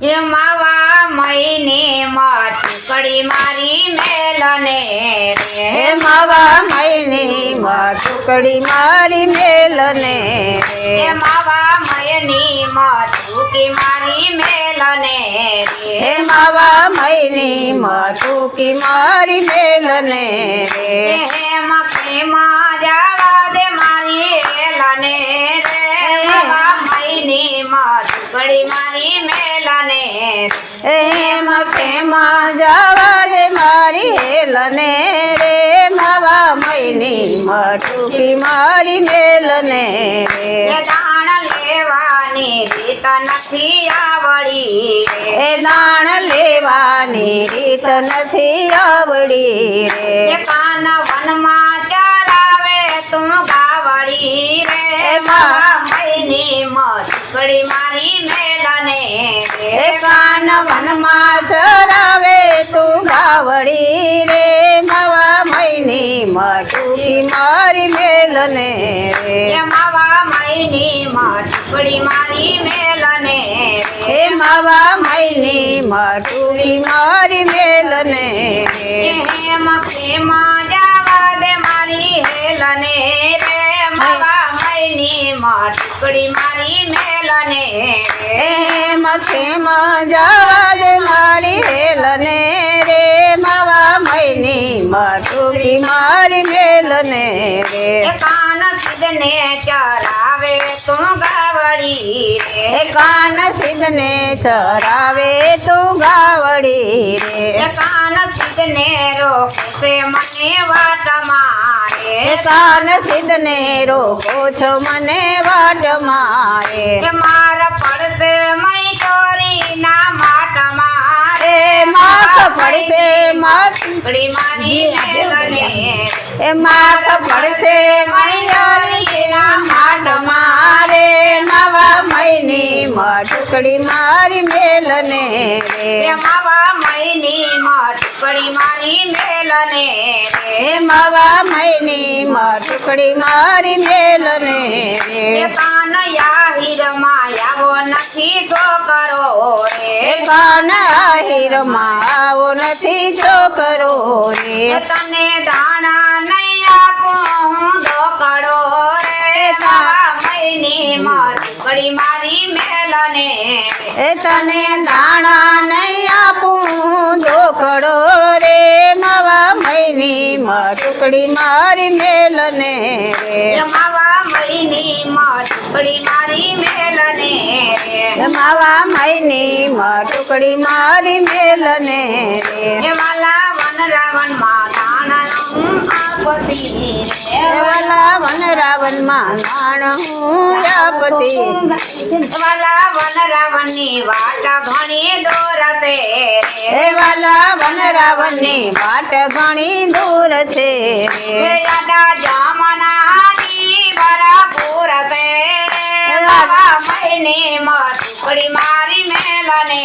એ માવા મહિને માં ટુકડી મારી મેલને રે. માવા મહિને માં ટુકડી મારી મેલને રે. માવા મયની માં ટુકી મારી મેલને રે. માવા મૈની માં ટૂકી મારી મેલને રે. એમ પ્રેમા એમ ખેમાં જવા દે મારી હેલને રે. માવા મૈની મટુકી મારી મેલને રે. દાણ લેવાની રીત નથી આવડી એ દાણ લેવાની રીત નથી આવડી રે. કાન વનમાં રે કાન વનમાં ચરાવે તું ગાવડી રે નવા મૈની મટુકી મારી મેલને. રે માવા મૈની મસ્કડી મારી મેલને. રે માવા મૈની મટુકી મારી મેલને. રે હેમ પ્રેમા જવા દે મારી હેલને. રે માવા મારી મેલને રે મથેમાં જવા દે મારી હેલને રે. માવા મૈની મટુકી મારી મેલને રે. કાનસિદને ચરાવે તું ગાવડી રે. કાનસિદને ચરાવે તું ગાવડી રે. કાનસિદને રોકશે મને વાટ મારે. કાનસિદને કાન સિદ્ધને રોકો છો મને વાટ મારે. મારા પડશે મય માથ ટુકડી મારી મેલને એ માથ પડશે મૈયારી ના માટ મારે. નવા મૈની મટકડી મારી મેલને રે. માવા મૈની માં ટુકડી મારી મેલને રે. માવા મૈની મટકડી મારી મેલને રે. કાન યાહિર માયાવો નથી છોકરો કરો રે. કાન આહિરમાં આવો નથી છોકરો રે? તને દાણા નહીં આપો હું દોકડો રે. મહિની મારી મારી મેલને. એ તને દાણા નહીં આપું દોખડો રે. મૈની ટુકડી મારી મેલને રમાવા મહિની માં ટુકડી મારી મેલને રમાવા મહિની માં ટુકડી મારી મેલને રે. વાલા વન રાવણમાં વાલા વન રાવણમાં નાણ હું આપતી વાલા વન રાવણની વાટ ઘણી એ વાલા વન રાવણની વાટ ઘણી દૂર છે. રે રે યાદા જમનાની બરાપુર તે લાવા મહિની માં ટુકડી મારી મેલને.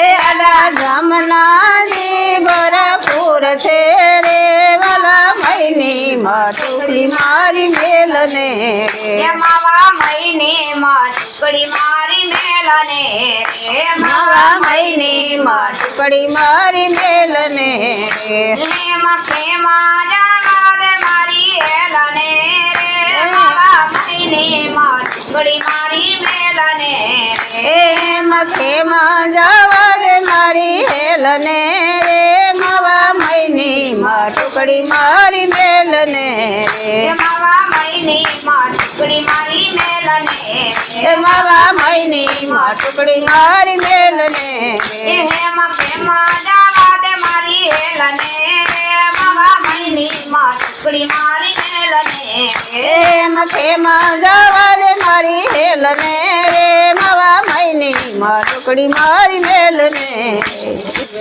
એ અડા જમનાની ભરપૂર છે રે. વાલા મૈની ટુકડી મારી મેલને. માવા મહિની માં ટુકડી મારી મેલને માવા મૈની ટુકડી મારી મેલને. પ્રેમ પ્રેમા મારી હેલને રે. માવા મારી મેલને મારી માવા મૈની મારી મેલને માવા મારી મેલને એ માવા માં ટુકડી મારી મેલને. પ્રેમા દે મારી હેલને. રે માવા મહિની માં ટુકડી મારી મેલને. દે મારી હેલને. રે માવા મૈની ટુકડી મારી મેલને.